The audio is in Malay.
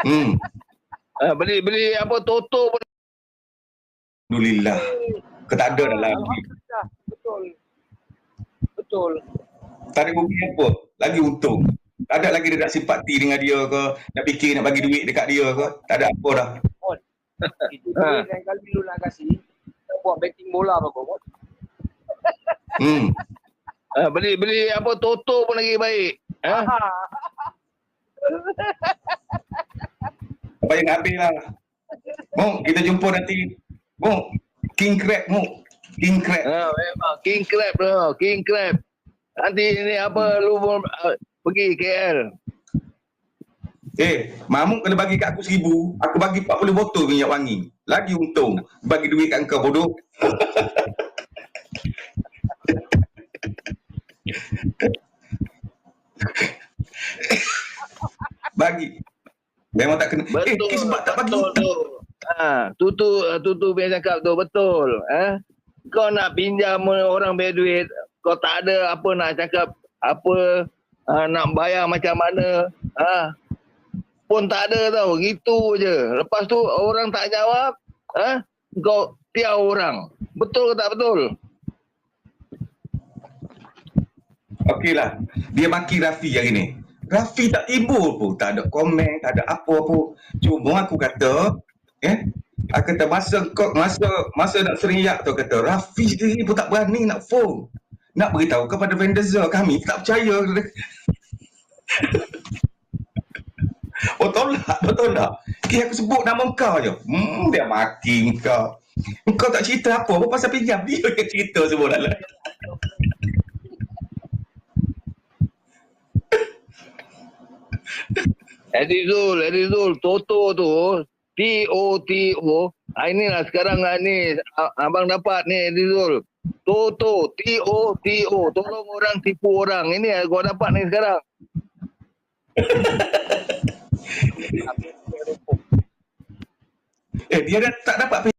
Hmm. Ah, beli beli apa Toto pun Alhamdulillah. Kau tak ada dalam. Alhamdulillah. Betul. Betul. Tak ada rugi apa. Lagi untung. Tak ada lagi dia nak simpati dengan dia ke. Nak fikir nak bagi duit dekat dia ke. Tak ada apa dah. Itu Ha. duit lain kali lu nak kasih. Kita buat betting bola apa kau? Hmm. Ah, beli beli apa Toto pun lagi baik. Ha. Nak habis lah. Mu, kita jumpa nanti. Mu, King Crab mu. King Crab. Ah, memang King Crab tu, King Crab. Nanti ni apa lu ah, pergi KL. Eh, Mahmud kena bagi kat aku seribu. Aku bagi 40 botol minyak wangi. Lagi untung. Bagi duit kat kau bodoh. bagi. Memang tak kena. eh, Betul. kes sebab tak bagi. betul tu. Ha, tu tu tu tu biar cakap tu betul. Eh? Kau nak pinjam orang bayar duit, kau tak ada apa nak cakap apa uh, nak bayar macam mana. Ha? Pun tak ada tau. Gitu je. Lepas tu orang tak jawab, ha? kau tiar orang. Betul ke tak betul? Okeylah. Dia maki Rafi hari ni. Rafi tak timbul pun. Tak ada komen, tak ada apa pun. Cuma aku kata, eh, aku kata masa kau masa masa nak seriak tu kata Rafi sendiri pun tak berani nak phone. Nak beritahu kepada vendor kami tak percaya. oh tolak, betul tak? Okay, aku sebut nama kau je. Hmm, dia maki kau. Kau tak cerita apa, apa pasal pinjam? Dia yang cerita semua dalam. Eddie Zul, Eddie Zul, Toto tu, T-O-T-O, ah, inilah sekarang ah, ni, ah, abang dapat ni Eddie Zul. Toto, T-O-T-O, tolong orang tipu orang. Ini ah, gua dapat ni sekarang. Eh, dia dah tak dapat